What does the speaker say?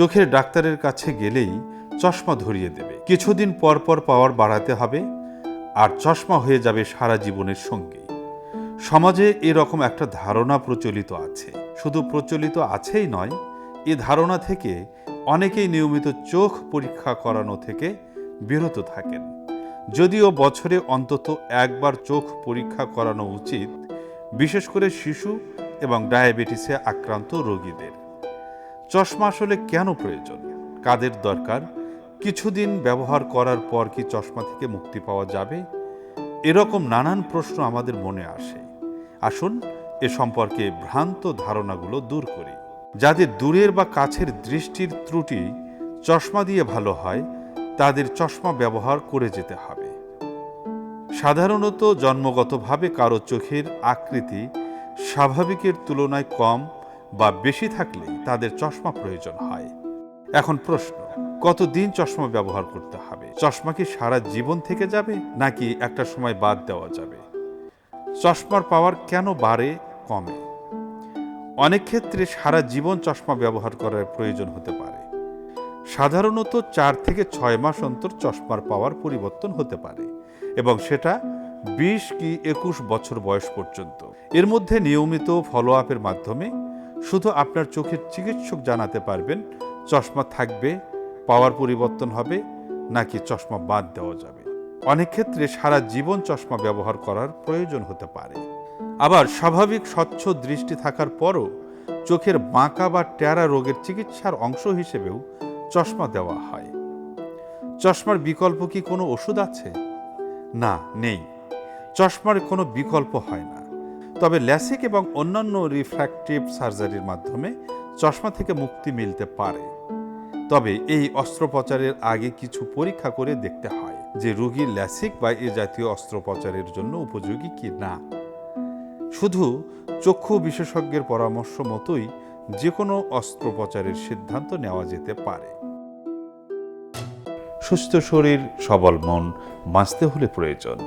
চোখের ডাক্তারের কাছে গেলেই চশমা ধরিয়ে দেবে। কিছুদিন পর পর পাওয়ার বাড়াতে হবে আর চশমা হয়ে যাবে সারা জীবনের সঙ্গী সমাজে এরকম একটা ধারণা প্রচলিত আছে। শুধু প্রচলিত আছেই নয়, এ ধারণা থেকে অনেকেই নিয়মিত চোখ পরীক্ষা করানো থেকে বিরত থাকেন। যদিও বছরে অন্তত একবার চোখ পরীক্ষা করানো উচিত, বিশেষ করে শিশু এবং ডায়াবেটিসে আক্রান্ত রোগীদের। চশমা আসলে কেন প্রয়োজন কাদের দরকার? কিছুদিন ব্যবহার করার পর কি চশমা থেকে মুক্তি পাওয়া যাবে? এরকম নানান প্রশ্ন আমাদের মনে আসে। আসুন এ সম্পর্কে ভ্রান্ত ধারণাগুলো দূর করি। যাদের দূরের বা কাছের দৃষ্টির ত্রুটি চশমা দিয়ে ভালো হয়, তাদের চশমা ব্যবহার করে যেতে হবে। সাধারণত জন্মগতভাবে কারও চোখের আকৃতি স্বাভাবিকের তুলনায় কম বা বেশি থাকলে তাদের চশমা প্রয়োজন হয়। এখন প্রশ্ন, কতদিন চশমা ব্যবহার করতে হবে? চশমা কি সারা জীবন থেকে যাবে, নাকি একটা সময় বাদ দেওয়া যাবে? চশমার পাওয়ার কেন বাড়ে, কমে? অনেক ক্ষেত্রে সারা জীবন চশমা ব্যবহার করার প্রয়োজন হতে পারে। সাধারণত চার থেকে ছয় মাস অন্তর চশমার পাওয়ার পরিবর্তন হতে পারে, এবং সেটা বিশ কি একুশ বছর বয়স পর্যন্ত। এর মধ্যে নিয়মিত ফলো আপের মাধ্যমে শুধু আপনার চোখের চিকিৎসক জানাতে পারবেন, চশমা থাকবে, পাওয়ার পরিবর্তন হবে, নাকি চশমা বাদ দেওয়া যাবে। অনেক ক্ষেত্রে সারা জীবন চশমা ব্যবহার করার প্রয়োজন হতে পারে। আবার স্বাভাবিক স্বচ্ছ দৃষ্টি থাকার পরও চোখের বাঁকা বা ট্যারা রোগের চিকিৎসার অংশ হিসেবেও চশমা দেওয়া হয়। চশমার বিকল্প কি কোনো ওষুধ আছে? না, নেই। চশমার কোনো বিকল্প হয় না। তবে ল্যাসিক এবং অন্যান্য রিফ্র্যাক্টিভ সার্জারির মাধ্যমে চশমা থেকে মুক্তি মিলতে পারে। তবে এই অস্ত্রোপচারের আগে কিছু পরীক্ষা করে দেখতে হয় যে রোগীর ল্যাসিক বা এ জাতীয় অস্ত্রোপচারের জন্য উপযোগী কি না। শুধু চক্ষু বিশেষজ্ঞের পরামর্শ মতোই যে কোনো অস্ত্রোপচারের সিদ্ধান্ত নেওয়া যেতে পারে। সুস্থ শরীর, সবল মন বাঁচতে হলে প্রয়োজন।